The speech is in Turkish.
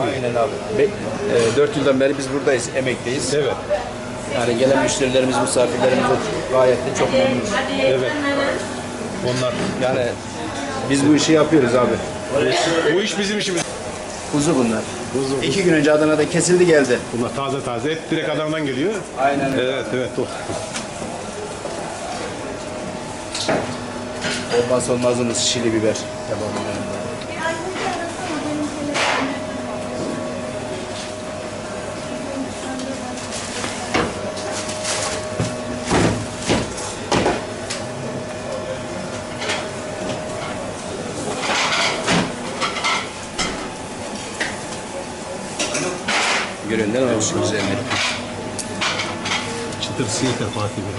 Aynen abi. Be, e, 4 yıldan beri biz buradayız, emekteyiz. Evet. Yani gelen müşterilerimiz, misafirlerimiz gayet de çok memnunuz. Evet. Onlar. Yani biz bu işi yapıyoruz abi. Bu iş bizim işimiz. Kuzu bunlar. Kuzu. İki gün önce Adana'da kesildi geldi. Bunlar taze taze. Et direkt Adana'dan geliyor. Aynen öyle. Evet evet. O. Olmazsa olmazımız şili biber. Kebabın mi? Şu güzelliği. Çıtırsı yeter Fatih Bey.